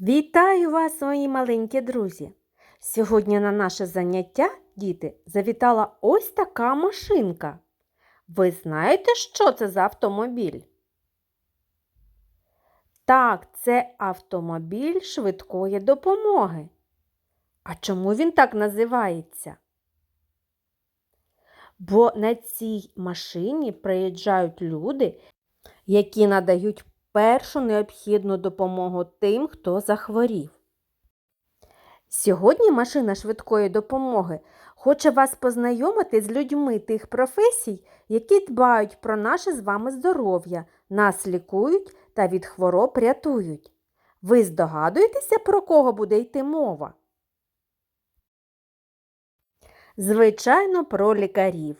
Вітаю вас, мої маленькі друзі! Сьогодні на наше заняття, діти, завітала ось така машинка. Ви знаєте, що це за автомобіль? Так, це автомобіль швидкої допомоги. А чому він так називається? Бо на цій машині приїжджають люди, які надають першу необхідну допомогу тим, хто захворів. Сьогодні машина швидкої допомоги хоче вас познайомити з людьми тих професій, які дбають про наше з вами здоров'я, нас лікують та від хвороб рятують. Ви здогадуєтеся, про кого буде йти мова? Звичайно, про лікарів.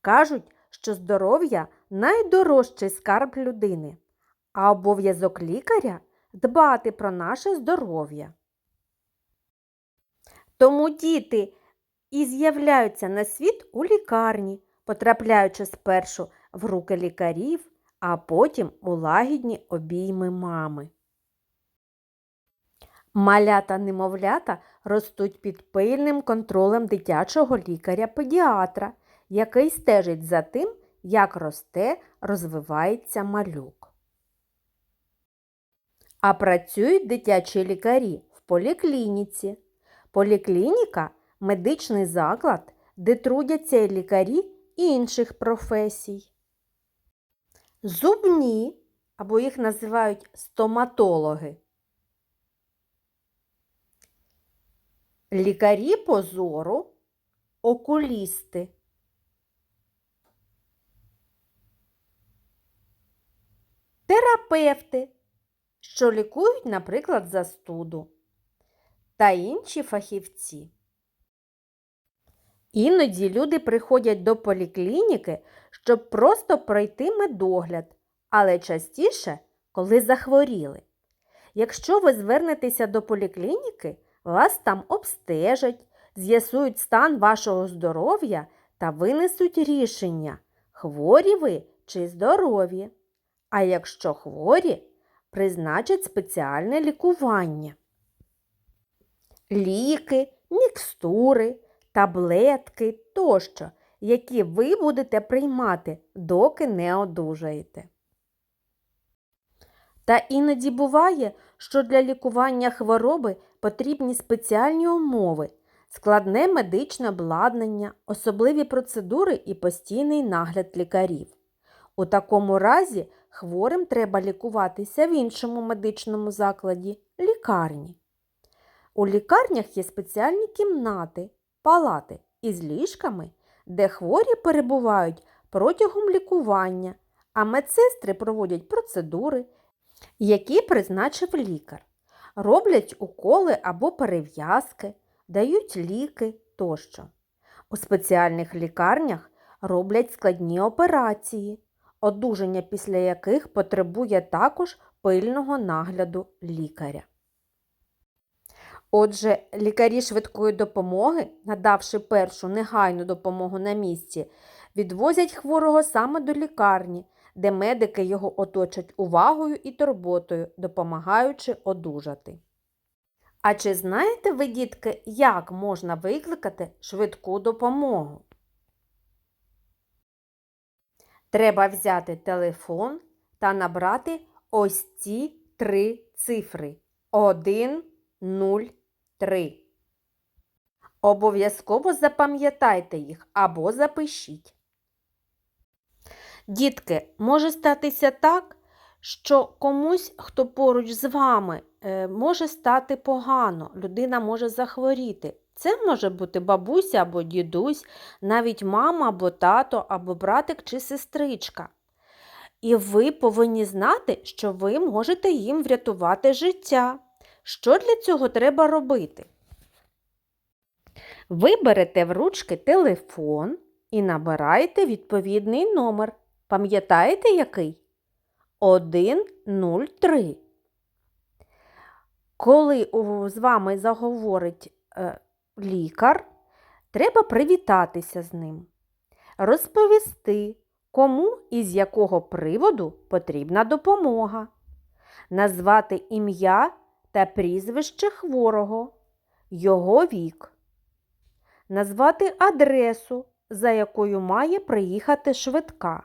Кажуть, що здоров'я найдорожчий скарб людини, а обов'язок лікаря дбати про наше здоров'я. Тому діти і з'являються на світ у лікарні, потрапляючи спершу в руки лікарів, а потім у лагідні обійми мами. Малята-немовлята ростуть під пильним контролем дитячого лікаря-педіатра, який стежить за тим, як росте, розвивається малюк. А працюють дитячі лікарі в поліклініці. Поліклініка медичний заклад, де трудяться лікарі інших професій. Зубні, або їх називають стоматологи. Лікарі по зору, окулісти. Терапевти, що лікують, наприклад, застуду. Та інші фахівці. Іноді люди приходять до поліклініки, щоб просто пройти медогляд, але частіше, коли захворіли. Якщо ви звернетеся до поліклініки, вас там обстежать, з'ясують стан вашого здоров'я та винесуть рішення, хворі ви чи здорові. А якщо хворі, призначать спеціальне лікування. Ліки, мікстури, таблетки тощо, які ви будете приймати, доки не одужаєте. Та іноді буває, що для лікування хвороби потрібні спеціальні умови, складне медичне обладнання, особливі процедури і постійний нагляд лікарів. У такому разі хворим треба лікуватися в іншому медичному закладі лікарні. У лікарнях є спеціальні кімнати, палати із ліжками, де хворі перебувають протягом лікування, а медсестри проводять процедури, які призначив лікар, роблять уколи або перев'язки, дають ліки тощо. У спеціальних лікарнях роблять складні операції, одужання після яких потребує також пильного нагляду лікаря. Отже, лікарі швидкої допомоги, надавши першу негайну допомогу на місці, відвозять хворого саме до лікарні, де медики його оточать увагою і турботою, допомагаючи одужати. А чи знаєте ви, дітки, як можна викликати швидку допомогу? Треба взяти телефон та набрати ось ці три цифри 1, 0, 3. Обов'язково запам'ятайте їх або запишіть. Дітки, може статися так, що комусь, хто поруч з вами, е, може стати погано, людина може захворіти. Це може бути бабуся або дідусь, навіть мама або тато, або братик чи сестричка. І ви повинні знати, що ви можете їм врятувати життя. Що для цього треба робити? Ви берете в ручки телефон і набираєте відповідний номер. Пам'ятаєте який? 103. Коли з вами заговорить е, лікар, треба привітатися з ним, розповісти, кому і з якого приводу потрібна допомога, назвати ім'я та прізвище хворого, його вік, назвати адресу, за якою має приїхати швидка,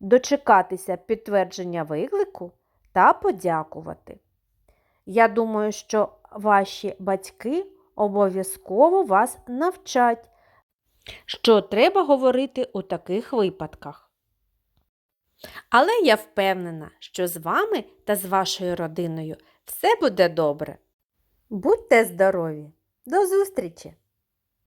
дочекатися підтвердження виклику та подякувати. Я думаю, що ваші батьки обов'язково вас навчать, що треба говорити у таких випадках. Але я впевнена, що з вами та з вашою родиною все буде добре. Будьте здорові! До зустрічі!